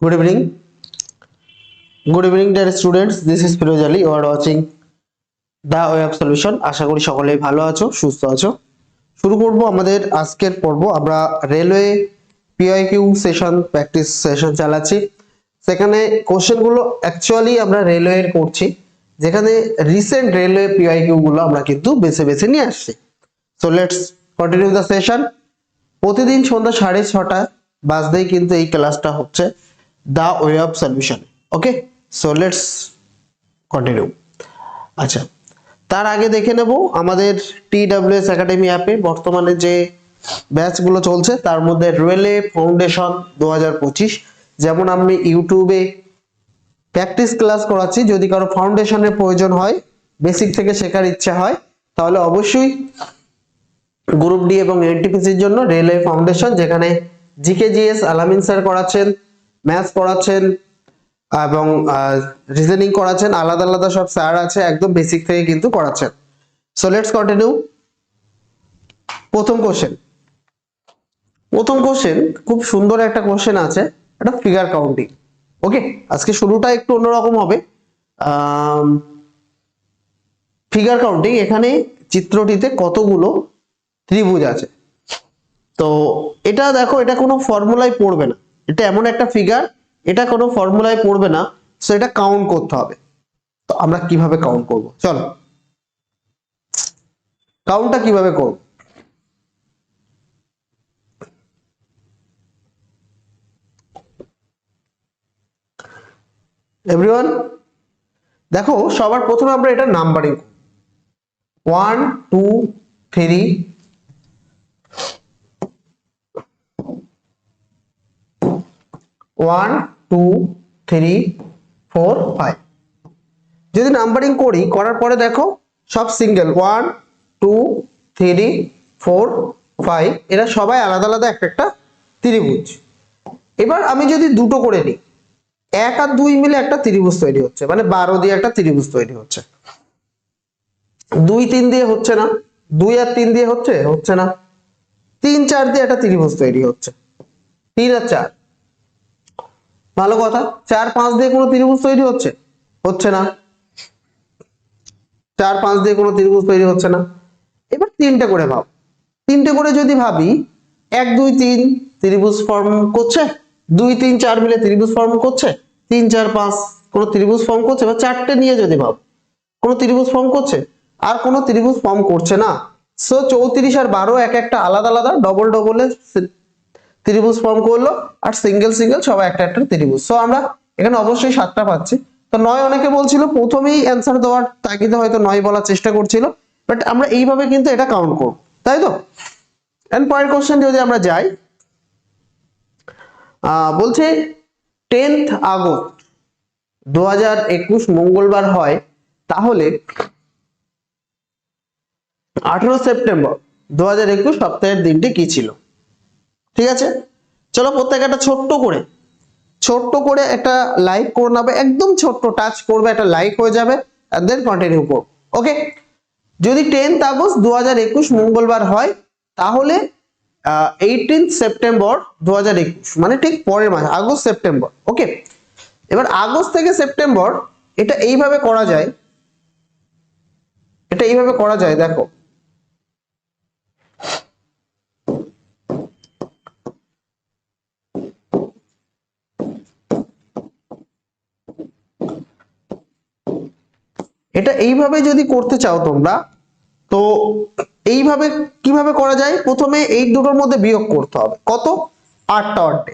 Good evening. Good evening, dear students. This is Firoz Ali. You are watching The Way of Solution. আশা করি সকলেই ভালো আছো সুস্থ আছো শুরু করব আমাদের আজকের পর্ব আমরা railway PYQ session practice session চালাচ্ছি সেখানে কোশ্চেনগুলো অ্যাকচুয়ালি আমরা রেলওয়ের করছি যেখানে রিসেন্ট রেলওয়ে পিআইকিউ গুলো আমরা কিন্তু বেছে বেছে নিয়ে আসছি so let's continue the session প্রতিদিন সন্ধ্যা সাড়ে ছটা বাজতেই কিন্তু এই ক্লাসটা হচ্ছে the way of solution okay so let's continue আচ্ছা। তার আগে দেখে নেব আমাদের টি ডাব্লিউএস একাডেমি অ্যাপে বর্তমানে যে ব্যাচগুলো চলছে, তার মধ্যে রেলওয়ে ফাউন্ডেশন দু হাজার পঁচিশ। যেমন আমি ইউটিউবে প্র্যাকটিস ক্লাস করাচ্ছি। যদি কারও ফাউন্ডেশনের প্রয়োজন হয় বেসিক থেকে শেখার ইচ্ছা হয়, তাহলে অবশ্যই গ্রুপ ডি এবং এনটিপিসির জন্য রেলওয়ে ফাউন্ডেশন যেখানে জিকে জিএস আলামিন স্যার করাচ্ছেন। ম্যাথস পড়াচ্ছেন, এবং রিজনিং করাচ্ছেন, আলাদা আলাদা সব স্যার আছে, একদম বেসিক থেকে কিন্তু করাচ্ছেন সো লেটস কন্টিনিউ প্রথম কোশ্চেন প্রথম কোশ্চেন খুব সুন্দর একটা কোশ্চেন আছে, এটা ফিগার কাউন্টিং ওকে আজকে শুরুটা একটু অন্যরকম হবে। ফিগার কাউন্টিং এখানে চিত্রটিতে কতগুলো ত্রিভুজ আছে। তো, এটা দেখো, এটা কোনো ফর্মুলায় পড়বে না। এটা এমন একটা ফিগার এটা কোনো ফর্মুলায় পড়বে না সো এটা কাউন্ট করতে হবে। তো আমরা কীভাবে কাউন্ট করব? চলো। কাউন্টটা কীভাবে করব? এভরিওয়ান দেখো, সবার প্রথমে আমরা এটা numbering one two three one, two, three, four, five. যদি নাম্বারিং করি, করার পরে দেখো, সব single. One, two, three, four, five. এরা সবাই আলাদা আলাদা একটা একটা ত্রিভুজ। এবার আমি যদি দুটো করে নিই, এক আর দুই মিলে একটা ত্রিভুজ তৈরি হচ্ছে মানে বারো দিয়ে একটা ত্রিভুজ তৈরি হচ্ছে। দুই, তিন দিয়ে হচ্ছে না, দুই আর তিন দিয়ে হচ্ছে হচ্ছে না। তিন, চার দিয়ে একটা ত্রিভুজ তৈরি হচ্ছে। তিন আর চার। ভালো কথা। চার পাঁচ দিয়ে কোনো ত্রিভুজ তৈরি হচ্ছে? হচ্ছে না। চার পাঁচ দিয়ে কোনো ত্রিভুজ তৈরি হচ্ছে না। এবার তিনটে করে ভাব। তিনটে করে যদি ভাবি, এক, দুই, তিন ত্রিভুজ ফর্ম করছে? দুই, তিন, চার মিলে ত্রিভুজ ফর্ম করছে? তিন, চার, পাঁচ কোনো ত্রিভুজ ফর্ম করছে? বা চারটে নিয়ে যদি ভাব, কোনো ত্রিভুজ ফর্ম করছে? আর কোনো ত্রিভুজ ফর্ম করছে না। সো চৌত্রিশ আর বারো এক একটা আলাদা আলাদা ডবল ডবলে ত্রিভুজ ফর্ম করল আর সিঙ্গেল সিঙ্গেল সবাই একটা একটা ত্রিভুজ। সো আমরা এখানে অবশ্যই সাতটা পাচ্ছি। তো নয় অনেকে বলছিল, প্রথমেই অ্যান্সার দেওয়ার তাগিদে হয়তো নয় বলার চেষ্টা করছিল বাট আমরা এইভাবে কিন্তু এটা কাউন্ট করব, তাই তো? এন্ড পরের কোশ্চেন যদি আমরা যাই বলছে টেন্থ আগস্ট দু হাজার একুশ মঙ্গলবার হয়, তাহলে আঠেরো সেপ্টেম্বর দু হাজার একুশ সপ্তাহের দিনটি কি ছিল? ঠিক আছে? চলো প্রত্যেকে একটা ছোট্ট করে ছোট্ট করে একটা লাইক করে নেবে, একদম ছোট্ট টাচ করবে, একটা লাইক হয়ে যাবে দেন কন্টিনিউ করো ওকে যদি টেন্থ আগস্ট দু হাজার একুশ মঙ্গলবার হয়, তাহলে এইটিন সেপ্টেম্বর দু হাজার একুশ মানে ঠিক পরের মাস, আগস্ট সেপ্টেম্বর ওকে এবার আগস্ট থেকে সেপ্টেম্বর এটা এইভাবে করা যায়, এটা এইভাবে করা যায়, দেখো। এটা এইভাবে যদি করতে চাও তোমরা, তো এইভাবে কীভাবে করা যায়? প্রথমে এই দুটোর মধ্যে বিয়োগ করতে হবে। কত? আটটা অর্ডে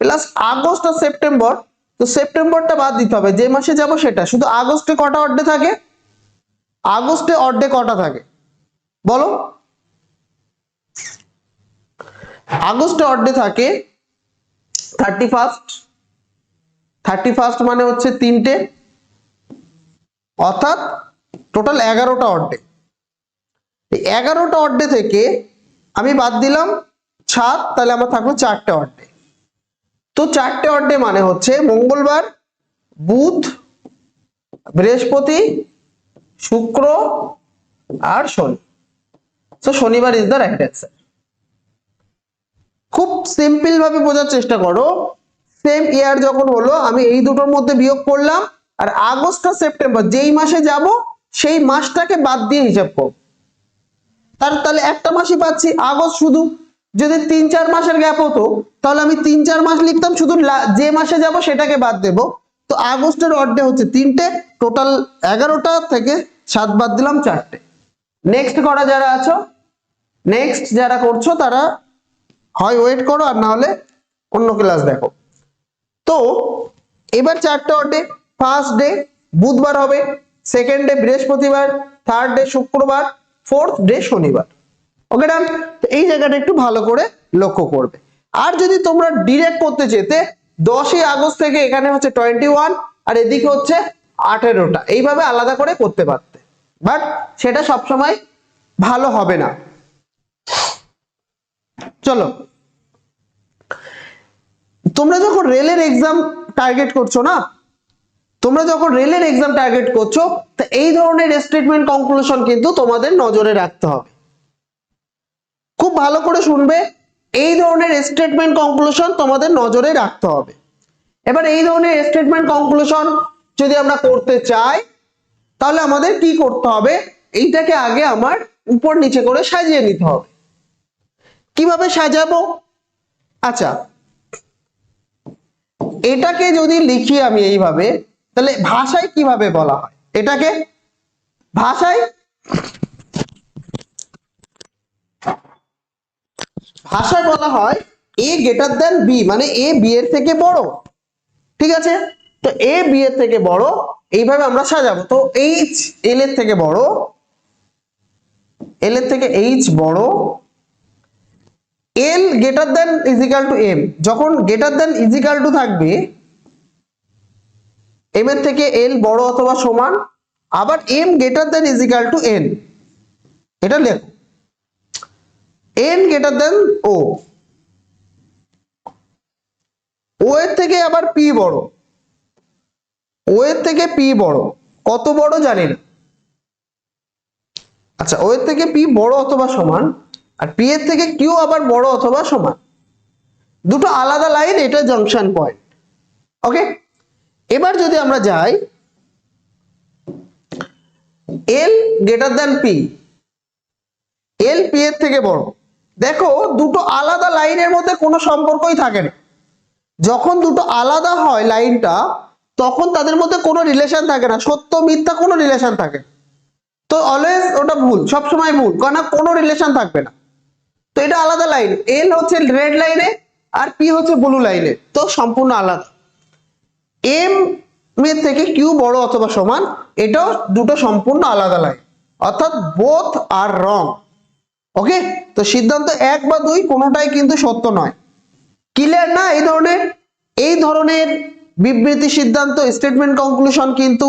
প্লাস আগস্ট আর সেপ্টেম্বর, তো সেপ্টেম্বরটা বাদ দিতে হবে। যে মাসে যাব সেটা। শুধু আগস্টে কটা অর্ডে থাকে? আগস্টে অর্ডে কটা থাকে? বলো। আগস্টে অর্ডে থাকে থার্টি ফার্স্ট থার্টি ফার্স্ট মানে হচ্ছে তিনটে। অর্থাৎ টোটাল এগারোটা অর্ডে এগারোটা অর্ডে থেকে আমি বাদ দিলাম সাত, তাহলে আমার থাকল চারটে অর্ডে তো চারটে অর্ডে মানে হচ্ছে মঙ্গলবার, বুধ, বৃহস্পতি, শুক্র আর শনি। তো শনিবার ইজ দ্য রাইট অ্যান্সার খুব সিম্পল ভাবে বোঝার চেষ্টা করো। সেম ইয়ার যখন হলো, আমি এই দুটোর মধ্যে বিয়োগ করলাম। আর আগস্ট আর সেপ্টেম্বর, যেই মাসে যাব, সেই মাসটাকে বাদ দিয়ে হিসাব করব। তার তাহলে একটা মাসই পাচ্ছি। আগস্ট শুধু যদি তিন চার মাসের গ্যাপ হতো, তাহলে আমি তিন চার মাস লিখতাম, শুধু যে মাসে যাব সেটাকে বাদ দেব। তো আগস্টের অর্ডে হচ্ছে তিনটে টোটাল এগারোটা থেকে সাত বাদ দিলাম চারটে। নেক্সট করা যারা আছো নেক্সট যারা করছ, তারা হয় ওয়েট করো, আর না হলে অন্য ক্লাস দেখো। তো, এবার চারটে অডে ফার্স্ট ডে বুধবার হবে। সেকেন্ড ডে বৃহস্পতিবার। থার্ড ডে শুক্রবার। ফোর্থ ডে শনিবার। ওকে ডান তো এই জায়গাটা একটু ভালো করে লক্ষ্য করবে। আর যদি তোমরা ডিরেক্ট করতে চেতে দশই আগস্ট থেকে এখানে হচ্ছে টোয়েন্টি ওয়ান আর এদিকে হচ্ছে আঠেরোটা। এইভাবে আলাদা করে করতে পারতে। বাট সেটা সবসময় ভালো হবে না। চলো। তোমরা যখন রেলের এক্সাম টার্গেট করছ না তোমরা যখন রেলের এক্সাম টার্গেট করছ, তা এই ধরনের স্টেটমেন্ট কনক্লুশন কিন্তু তোমাদের নজরে রাখতে হবে। খুব ভালো করে শুনবে, এই ধরনের স্টেটমেন্ট কনক্লুশন তোমাদের নজরে রাখতে হবে। এবার এই ধরনের স্টেটমেন্ট কনক্লুশন যদি আমরা করতে চাই, তাহলে আমাদের কি করতে হবে? এইটাকে আগে আমার উপর নিচে করে সাজিয়ে নিতে হবে। কীভাবে সাজাবো? আচ্ছা এটাকে যদি লিখি আমি এইভাবে তাহলে ভাষায় কীভাবে বলা হয়? এটাকে? ভাষায়? ভাষায় বলা হয় এ গ্রেটার দেন বি মানে এ বি এর থেকে বড়। ঠিক আছে? তো এ বি এর থেকে বড়, এইভাবে আমরা সাজাবো। তো এইচ এল এর থেকে বড় এল এর থেকে এইচ বড় L greater than equal to M যখন গ্রেটার দেন ইজিক্যাল টু থাকবে এম এর থেকে এল বড় অথবা সমান, আবার M greater than equal to N এটা লেখো। এন গ্রেটার দেন ও ও এর থেকে আবার পি বড়। ও এর থেকে পি বড়। কত বড় জানি না। আচ্ছা ও এর থেকে পি বড় অথবা সমান, আর পি এর থেকে কিউ আবার বড় অথবা সমান। দুটো আলাদা লাইন এটা জাংশন পয়েন্ট ওকে এবার যদি আমরা যাই L greater than P L P এর থেকে বড়। দেখো, দুটো আলাদা লাইনের মধ্যে কোনো সম্পর্কই থাকে না। যখন দুটো আলাদা হয় লাইনটা, তখন তাদের মধ্যে কোনো রিলেশন থাকে না। সত্য, মিথ্যা কোনো রিলেশন থাকে তো অলওয়েজ ওটা ভুল সব সময় ভুল কারণ কোনো রিলেশন থাকবে না। তো এটা আলাদা লাইন এল হচ্ছে রেড লাইনে আর পি হচ্ছে ব্লু লাইনে তো সম্পূর্ণ আলাদা। এম এর থেকে কিউ বড় অথবা সমান, এটাও দুটো সম্পূর্ণ আলাদা লাইন অর্থাৎ বোথ আর রং ওকে তো সিদ্ধান্ত এক বা দুই কোনোটাই কিন্তু সত্য নয়। ক্লিয়ার না এই ধরনের? এই ধরনের বিবৃতি, সিদ্ধান্ত স্টেটমেন্ট কনক্লুশন কিন্তু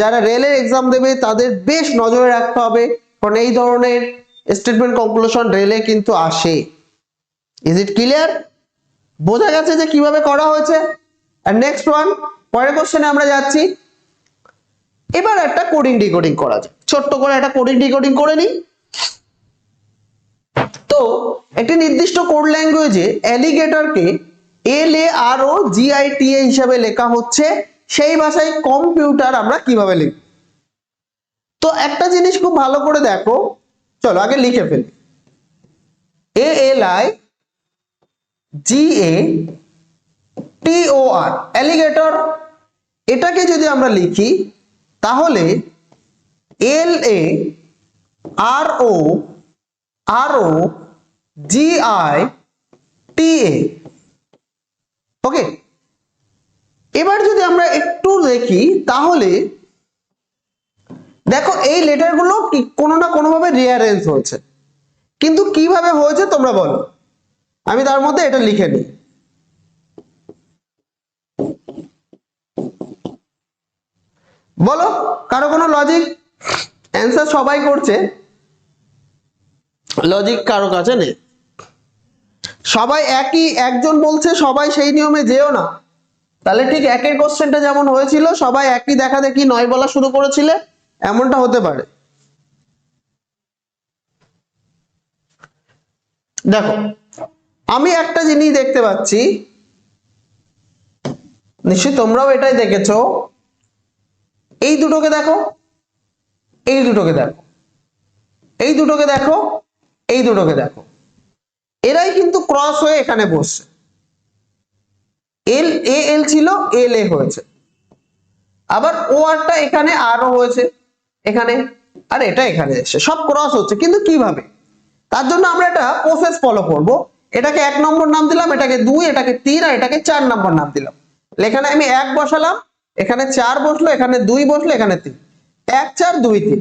যারা রেলের এক্সাম দেবে, তাদের বেশ নজরে রাখতে হবে। কারণ এই ধরনের স্টেটমেন্ট কনক্লুশন রেলে কিন্তু আসে। ইজ ইট ক্লিয়ার বোঝা গেছে যে কীভাবে করা হয়েছে? নেক্সট ওয়ান পরের কোশ্চেনে আমরা যাচ্ছি। এবার একটা কোডিং ডিকোডিং করা যায় ছোট্ট করে একটা কোডিং ডিকোডিং করে নিই। তো, একটি নির্দিষ্ট কোড ল্যাঙ্গুয়েজে অ্যালিগেটরকে এল এ আর ও টি এ হিসাবে লেখা হচ্ছে। সেই ভাষায় কম্পিউটার আমরা কীভাবে লিখব? তো, একটা জিনিস খুব ভালো করে দেখো। চলো, আগে লিখে ফেলি। A L I G A T O R alligator এটাকে যদি আমরা লিখি, তাহলে এল এ আর ও আর ও জি আই টি এ ওকে এবার যদি আমরা একটু দেখি, তাহলে দেখো, এই লেটারগুলো কোনো না কোনোভাবে রিয়ারেঞ্জ হয়েছে। কিন্তু কীভাবে হয়েছে তোমরা বলো। আমি তার মধ্যে এটা লিখে নিই। বলো, কারও কোনো লজিক অ্যান্সার সবাই করছে। লজিক কারও কাছে নেই। সবাই একই, একজন বলছে, সবাই সেই নিয়মে যেও না। তাহলে ঠিক একের কোশ্চেনটা যেমন হয়েছিল, সবাই একই দেখা দেখি নয় বলা শুরু করেছিলে, এমনটা হতে পারে। দেখো, আমি একটা জিনিস দেখতে পাচ্ছি। নিশ্চয়ই তোমরাও এটাই দেখেছ। এই দুটোকে দেখো, এই দুটোকে দেখো, এই দুটোকে দেখো, এই দুটোকে দেখো। এরাই কিন্তু ক্রস হয়ে এখানে বসছে। এল এ এল ছিল এল এ হয়েছে। আবার ও আরটা এখানে আরও হয়েছে। এখানে, আর এটা এখানে এসে সব ক্রস হচ্ছে, কিন্তু কীভাবে? তার জন্য আমরা এটা প্রসেস ফলো করব। এটাকে এক নম্বর নাম দিলাম, এটাকে দুই, এটাকে তিন, আর এটাকে চার নম্বর নাম দিলাম। এখানে আমি এক বসালাম এখানে চার বসল, এখানে দুই বসল, এখানে তিন। এক, চার, দুই, তিন।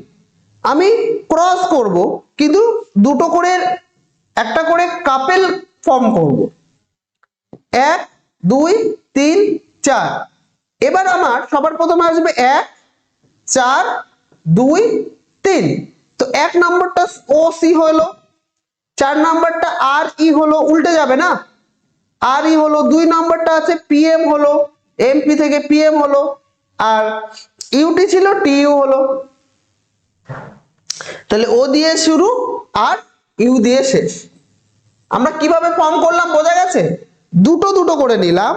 আমি ক্রস করব, কিন্তু দুটো করে, একটা করে কাপেল ফর্ম করব। এক, দুই, তিন, চার। এবার আমার সবার প্রথমে আসবে এক, চার, দুই, তিন। তো এক নম্বরটা ও, সি হলো, চার নম্বরটা আর, ই হলো, উল্টে যাবে না? আর, ই হলো, দুই নম্বরটা আছে পিএম হলো এমপি থেকে পিএম হলো, আর ইউটি ছিল টিইউ হলো। তাহলে ও দিয়ে শুরু আর ইউ দিয়ে শেষ। আমরা কীভাবে ফর্ম করলাম বোঝা গেছে? দুটো দুটো করে নিলাম,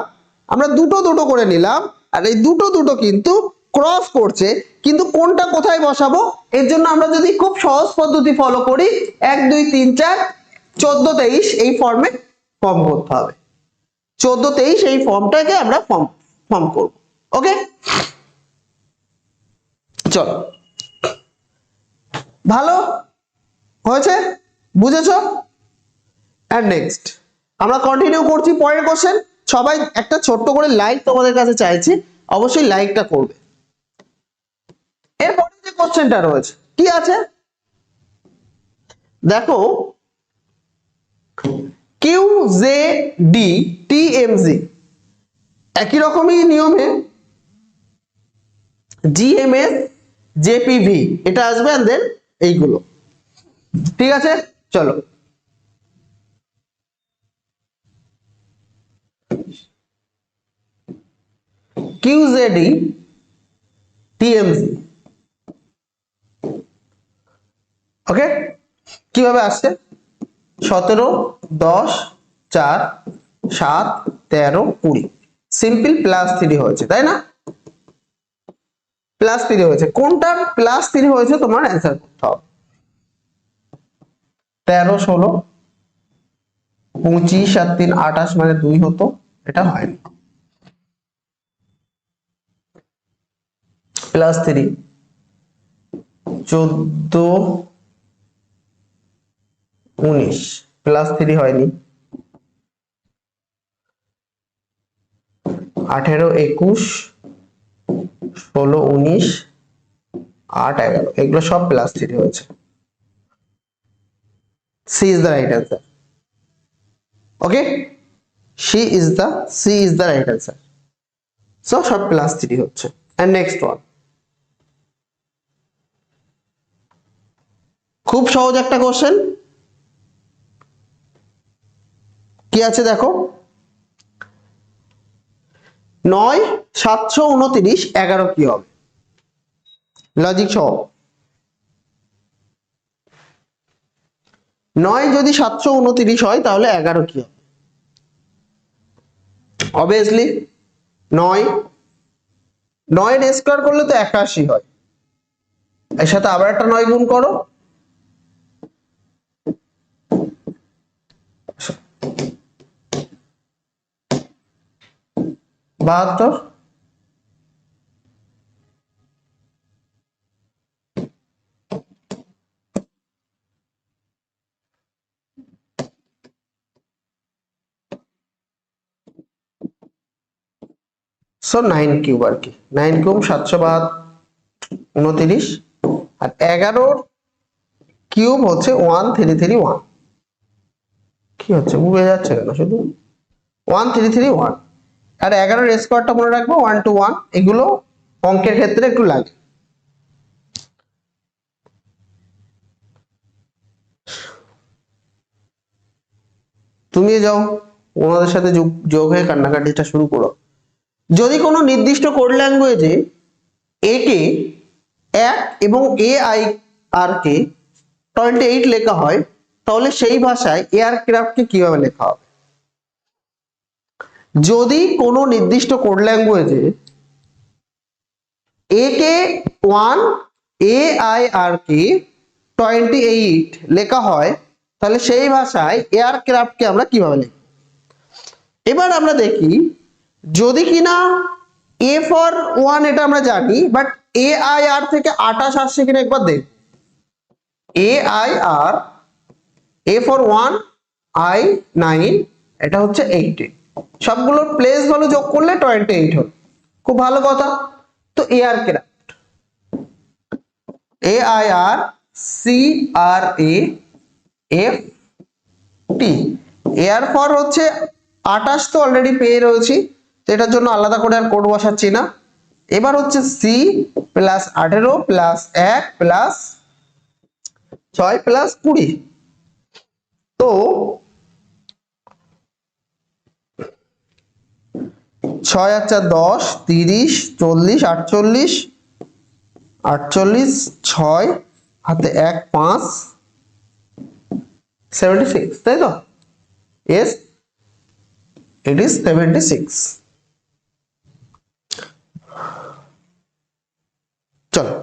আমরা দুটো দুটো করে নিলাম, আর এই দুটো দুটো কিন্তু ক্রস করছে, কিন্তু কোনটা কোথায় বসাবো? এর জন্য আমরা যদি খুব সহজ পদ্ধতি ফলো করি, এক, দুই, তিন, চার, চোদ্দ, তেইশ এই ফর্মে ফর্ম করতে হবে। চোদ্দ, তেইশ এই ফর্মটাকে আমরা ফর্ম ফর্ম করব। ওকে? চলো। ভালো? হয়েছে? বুঝেছ? অ্যান্ড নেক্সট আমরা কন্টিনিউ করছি পরের কোশ্চেন সবাই একটা ছোট্ট করে লাইক তোমাদের কাছে চাইছি। অবশ্যই লাইকটা করবে। এরপরে যে কোশ্চেনটা রয়েছে, কি আছে? দেখো Q J D T M G একই রকমই নিয়মে জিএমএস জেপিভি এটা আসবে and then এইগুলো। ঠিক আছে? চলো। কিউজেডি টিএমজি ওকে কীভাবে আসছে? সতেরো, দশ, চার, সাত, তেরো, কুড়ি। সিম্পল প্লাস থ্রি হয়েছে, তাই না? প্লাস থ্রি হয়েছে। কোনটা প্লাস থ্রি হয়েছে তোমার অ্যান্সার করতে হবে। তেরো, ষোলো, পঁচিশ আর তিন, আঠাশ মানে দুই হতো, এটা হয়নি। প্লাস থ্রি চোদ্দ, উনিশ। প্লাস থ্রি হয়নি। আঠেরো, একুশ, ষোলো, উনিশ, আট, এগারো। এগুলো সব প্লাস থ্রি হয়েছে। C is the right answer okay C is the C is the right answer so সব প্লাস থ্রি হচ্ছে। অ্যান্ড নেক্সট ওয়ান খুব সহজ একটা কোশ্চেন কি আছে দেখো? নয়, সাতশো উনত্রিশ, এগারো কি হবে? লজিক সহ। নয় যদি সাতশো উনত্রিশ হয়, তাহলে এগারো কি হবে? অবভিয়াসলি নয়। নয় স্কোয়ার করলে তো একাশি হয়। এর সাথে আবার একটা নয় গুণ করো। বাহাত্তর। সো নাইন কিউব আর কি। নাইন কিউব সাতশো বাদ উনতিরিশ। আর এগারোর কিউব হচ্ছে ওয়ান থ্রি থ্রি ওয়ান কি হচ্ছে? বুঝে যাচ্ছে কেন শুধু। ওয়ান থ্রি থ্রি ওয়ান আর এগারোর স্কোয়ারটা মনে রাখব ওয়ান টু ওয়ান এগুলো অঙ্কের ক্ষেত্রে একটু লাগে। তুমি যাও, ওনাদের সাথে যোগ হয়ে কান্নাকাটিটা শুরু করো। যদি কোনো নির্দিষ্ট কোড ল্যাঙ্গুয়েজে এ কে এক এবং A I R K twenty eight লেখা হয়, তাহলে সেই ভাষায় এয়ারক্রাফটকে কীভাবে লেখা হবে? যদি কোনো নির্দিষ্ট কোড ল্যাঙ্গুয়েজে A K one A I R K twenty eight লেখা হয়, তাহলে সেই ভাষায় এয়ারক্রাফটকে আমরা কীভাবে লিখব? এবার আমরা দেখি, যদি কিনা এ ফর ওয়ান এটা আমরা জানি বাট এ আই আর থেকে আঠাশ আসছে কিনা একবার দেখ। A I R A for one I nine এটা হচ্ছে এইটিন সবগুলোর প্লেস ভ্যালু যোগ করলে টোয়েন্টি এইট হল। খুব ভালো কথা। তো aircraft A I R C R A F T air for হচ্ছে আঠাশ তো অলরেডি পেয়ে রয়েছি, তো এটার জন্য আলাদা করে আর কোড বসাচ্ছি না। এবার হচ্ছে সি প্লাস আঠেরো প্লাস এক প্লাস ছয় প্লাস কুড়ি। তো ছয় আর চার দশ, তিরিশ, চল্লিশ, আটচল্লিশ আটচল্লিশ, ছয়, হাতে এক, পাঁচ সেভেন্টি সিক্স তাই তো? As it is seventy six চলো।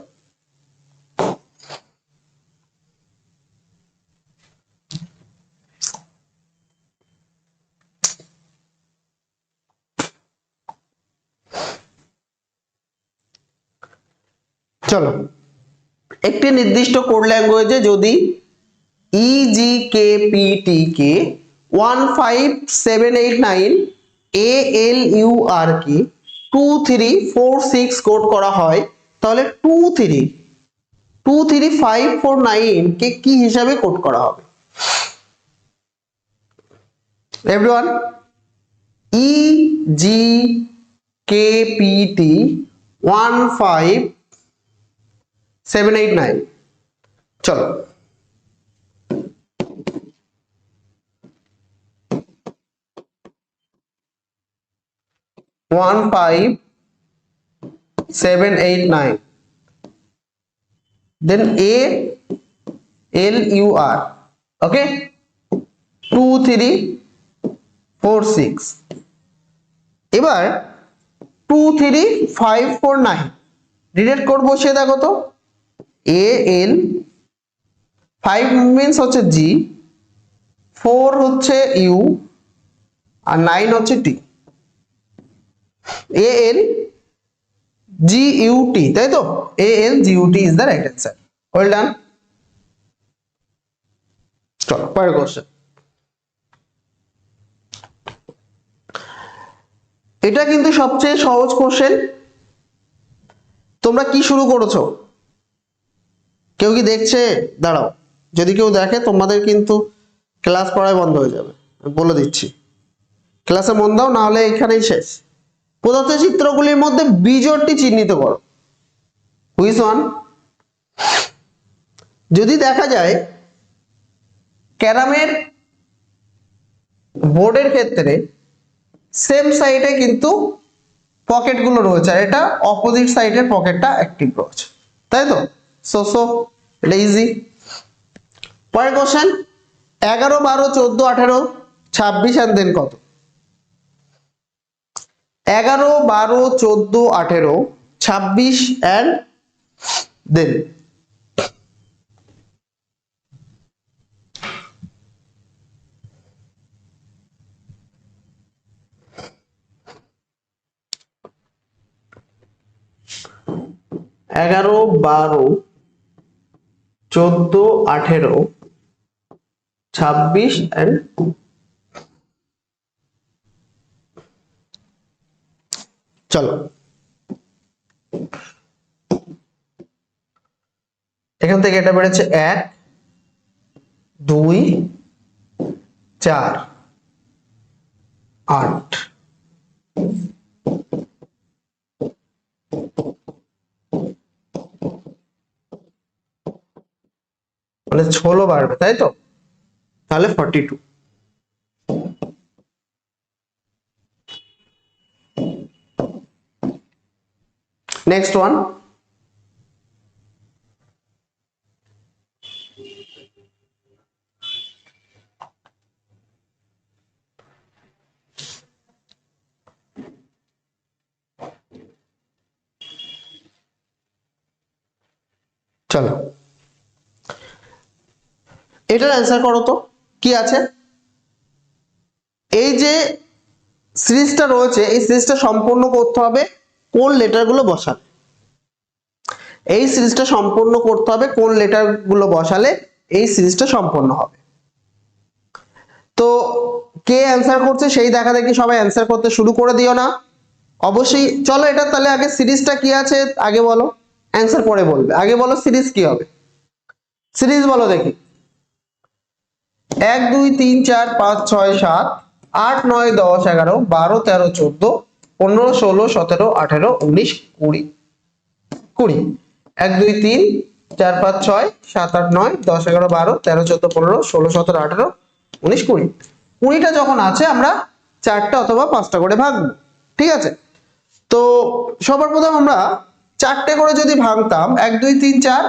চলো। একটি নির্দিষ্ট কোড ল্যাঙ্গুয়েজে যদি E E G K P T K one five seven eight nine A L U R K two three four six code করা হয়, তাহলে two three two three five four nine কে কি হিসাবে কোড করা হবে? Everyone E G K P T one five seven eight nine. চলো। One five seven eight nine. Then A, L, U, R, okay? Two, three, four, six. এবার two, three, five, four, nine. Delete code বসিয়ে দেখো তো। A L five means হচ্ছে G four হচ্ছে U R nine হচ্ছে T A L G U T তাই তো? A L G U is the right answer well done চলো পরের কোশ্চেন এটা কিন্তু সবচেয়ে সহজ কোশ্চেন তোমরা কি শুরু করেছ? কেউ কি দেখছে? দাঁড়াও। যদি কেউ দেখে, তোমাদের কিন্তু ক্লাস পড়ায় বন্ধ হয়ে যাবে। বলে দিচ্ছি। ক্লাসে মন দাও, না হলে এখানেই শেষ। প্রদত্ত চিত্রগুলির মধ্যে বিজোড়টি চিহ্নিত করো। হুইস ওয়ান যদি দেখা যায়, ক্যারামের বোর্ডের ক্ষেত্রে সেম সাইডে কিন্তু পকেটগুলো রয়েছে, আর এটা অপোজিট সাইডের পকেটটা অ্যাক্টিভ রয়েছে। তাই তো? সো সো এটা ইজি পরের কোশ্চেন এগারো, বারো, চোদ্দ, আঠেরো, ছাব্বিশ অ্যান্ড দেন কত? এগারো, বারো, চোদ্দ, আঠেরো, ছাব্বিশ অ্যান্ড দেন এগারো, বারো চোদ্দ আঠেরো ছাব্বিশ অ্যান্ড চলো। এখান থেকে এটা বেড়েছে এক দুই চার আট। মানে ষোলো বাড়বে তাই তো? তাহলে ফর্টি টু নেক্সট ওয়ান চলো। এটার অ্যান্সার করো তো, কি আছে? এই যে সিরিজটা রয়েছে, এই সিরিজটা সম্পূর্ণ করতে হবে কোন লেটারগুলো বসালে। এই সিরিজটা সম্পূর্ণ করতে হবে কোন লেটারগুলো বসালে, এই সিরিজটা সম্পূর্ণ হবে। তো কে অ্যান্সার করছে সেই দেখা দেখি সবাই অ্যান্সার করতে শুরু করে দিও না। অবশ্যই চলো এটা তাহলে আগে সিরিজটা কি আছে আগে বলো অ্যান্সার পরে বলবে। আগে বলো সিরিজ কি হবে। সিরিজ বলো দেখি। এক, দুই, তিন, চার, পাঁচ, ছয়, সাত, আট, নয়, দশ, এগারো, বারো, তেরো, চোদ্দ, পনেরো, ষোলো, সতেরো, আঠেরো, উনিশ, কুড়ি। কুড়ি। এক, দুই, তিন, চার, পাঁচ, ছয়, সাত, আট, নয়, দশ, এগারো, বারো, তেরো, চোদ্দ, পনেরো, ষোলো, সতেরো, আঠেরো, উনিশ, কুড়ি। কুড়িটা যখন আছে, আমরা চারটা অথবা পাঁচটা করে ভাঙবো ঠিক আছে? তো সবার প্রথম আমরা চারটে করে যদি ভাঙতাম, এক, দুই, তিন, চার,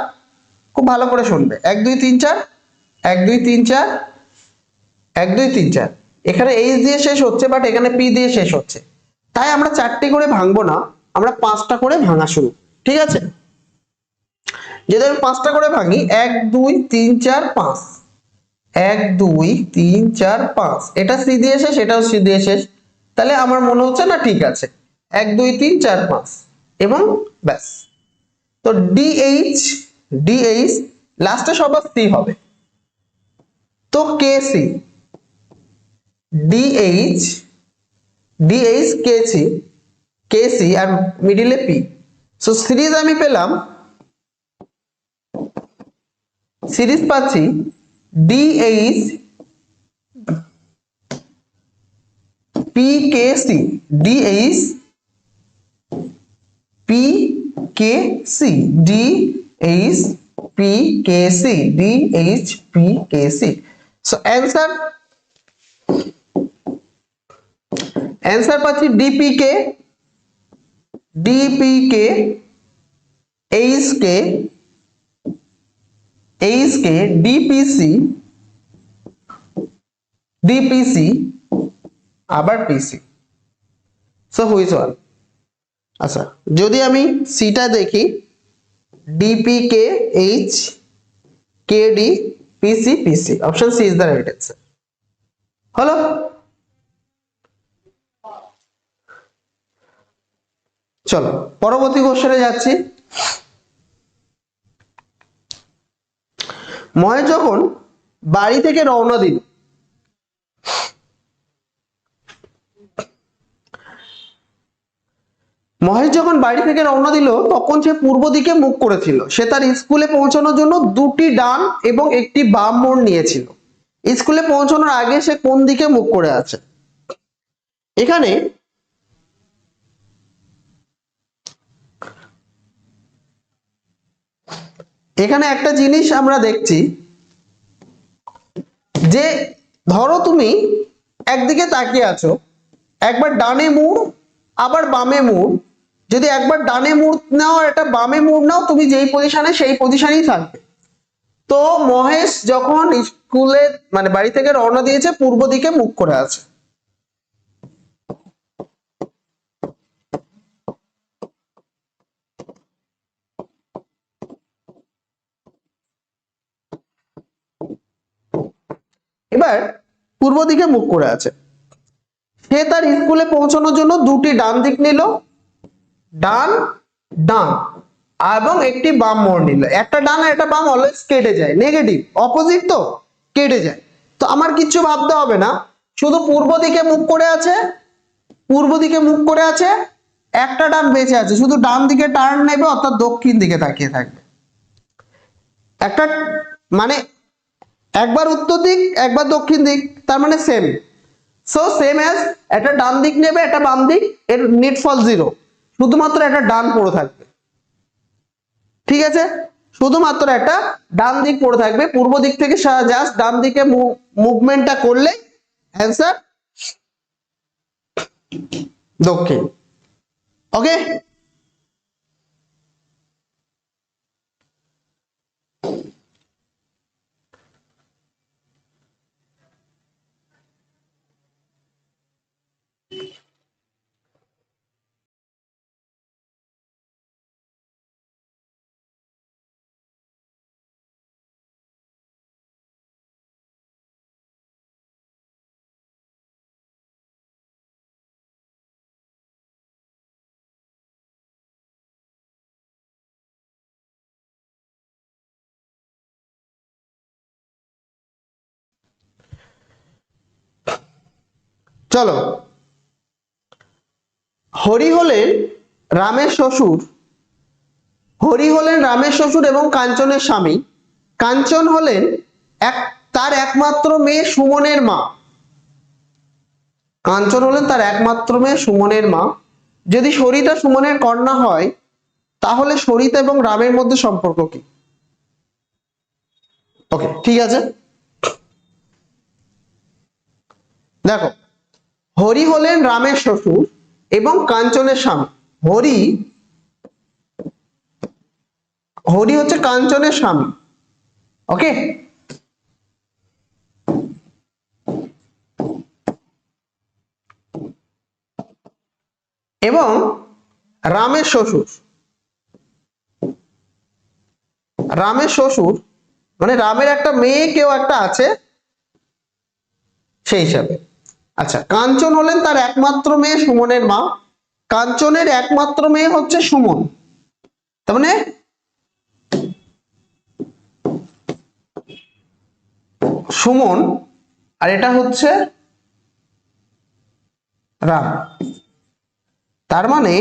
খুব ভালো করে শুনবে। এক, দুই, তিন, চার, এক, দুই, তিন, চার এক, দুই, তিন, চার। এখানে এইচ দিয়ে শেষ হচ্ছে বাট এখানে পি দিয়ে শেষ হচ্ছে। তাই আমরা চারটে করে ভাঙবো না, আমরা পাঁচটা করে ভাঙা শুরু। ঠিক আছে? যদি আমি পাঁচটা করে ভাঙি, এক, দুই, তিন, চার, পাঁচ। এক, দুই, তিন, চার, পাঁচ। এটা সি দিয়ে শেষ, এটাও সি দিয়ে শেষ। তাহলে আমার মনে হচ্ছে না ঠিক আছে। এক, দুই, তিন, চার, পাঁচ। এবং ব্যাস। তো ডিএইচ ডিএইচ লাস্টে সবার সি হবে। তো K C K C K C আর মিডিলে পি সো সিরিজ আমি পেলাম সিরিজ পাচ্ছি DH P K C DH P K C DH P DPK DPK H K H K DPC DPC আবার PC so which one আচ্ছা যদি আমি সিটা দেখি DPK H K D PC PC option C is the right answer হলো? চলো, পরবর্তী কোশ্চেনে যাচ্ছি। মহেশ যখন বাড়ি থেকে রওনা দিল, মহেশ যখন বাড়ি থেকে রওনা দিল, তখন সে পূর্ব দিকে মুখ করেছিল। সে তার স্কুলে পৌঁছানোর জন্য দুটি ডান এবং একটি বাম মোড় নিয়েছিল। স্কুলে পৌঁছানোর আগে সে কোন দিকে মুখ করে আছে? এখানে এখানে একটা জিনিস আমরা দেখছি যে ধরো তুমি একদিকে তাকিয়ে আছো, একবার ডানে মুড়, আবার বামে মুড়। যদি একবার ডানে মুড় নাও একটা বামে মুড় নাও, তুমি যেই পজিশনে সেই পজিশনেই থাকবে। তো মহেশ যখন স্কুলে মানে বাড়ি থেকে রওনা দিয়েছে, পূর্ব দিকে মুখ করে আছে। এবার পূর্ব দিকে মুখ করে আছে। সে তার স্কুলে পৌঁছানোর জন্য দুটি ডান দিক নিল, ডান ডান, এবং একটি বাম মোড় নিল। একটা ডান একটা বাম অলওয়েজ কেটে যায় নেগেটিভ অপোজিট তো কেটে যায়। তো আমার কিচ্ছু ভাবতে হবে না, শুধু পূর্ব দিকে মুখ করে আছে, পূর্ব দিকে মুখ করে আছে, একটা ডান বেঁচে আছে, শুধু ডান দিকে টার্ন নেবে, অর্থাৎ দক্ষিণ দিকে তাকিয়ে থাকবে। একটা মানে একবার উত্তর দিক, একবার দক্ষিণ দিক, তার মানে সেম সো সেম অ্যাজ একটা ডান দিক নেবে, একটা বাম দিক, এর নিট ফল জিরো শুধুমাত্র একটা ডান পড়ে থাকবে। ঠিক আছে? শুধুমাত্র একটা ডান দিক পড়ে থাকবে। পূর্ব দিক থেকে জাস্ট ডান দিকে মুভমেন্টটা করলে অ্যান্সার দক্ষিণ। ওকে চলো। হরি হলেন রামের শ্বশুর। হরি হলেন রামের শ্বশুর এবং কাঞ্চনের স্বামী। কাঞ্চন হলেন এক, তার একমাত্র মেয়ে সুমনের মা। কাঞ্চন হলেন তার একমাত্র মেয়ে সুমনের মা। যদি সরিতা সুমনের কন্যা হয়, তাহলে সরিতা এবং রামের মধ্যে সম্পর্ক কি? ওকে ঠিক আছে? দেখো হরি হলেন রামের শ্বশুর এবং কাঞ্চনের স্বামী। হরি হরি হচ্ছে কাঞ্চনের স্বামী। ওকে এবং রামের শ্বশুর। রামের শ্বশুর মানে রামের একটা মেয়ে কেউ একটা আছে সেই হিসাবে। আচ্ছা কাঞ্চন হলেন তার একমাত্র মেয়ে সুমনের মা। কাঞ্চনের একমাত্র মেয়ে হচ্ছে সুমন। তার মানে সুমন, আর এটা হচ্ছে রাম। তার মানে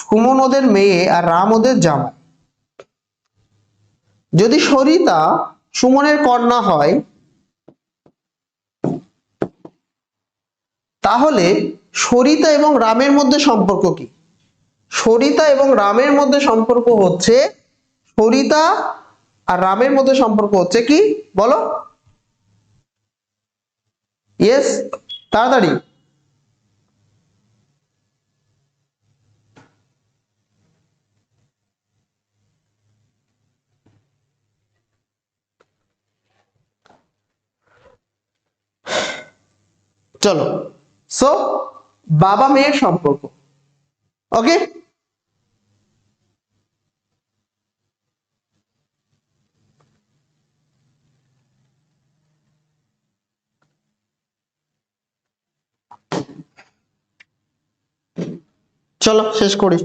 সুমন ওদের মেয়ে আর রাম ওদের জামা যদি সরিতা সুমনের কন্যা হয় তাহলে সরিতা এবং রামের মধ্যে সম্পর্ক কি? সরিতা এবং রামের মধ্যে সম্পর্ক হচ্ছে, সরিতা আর রামের মধ্যে সম্পর্ক হচ্ছে কি? বলো। ইয়েস তাড়াতাড়ি। চলো। সো বাবা মেয়ের সম্পর্ক। ওকে চলো শেষ করি।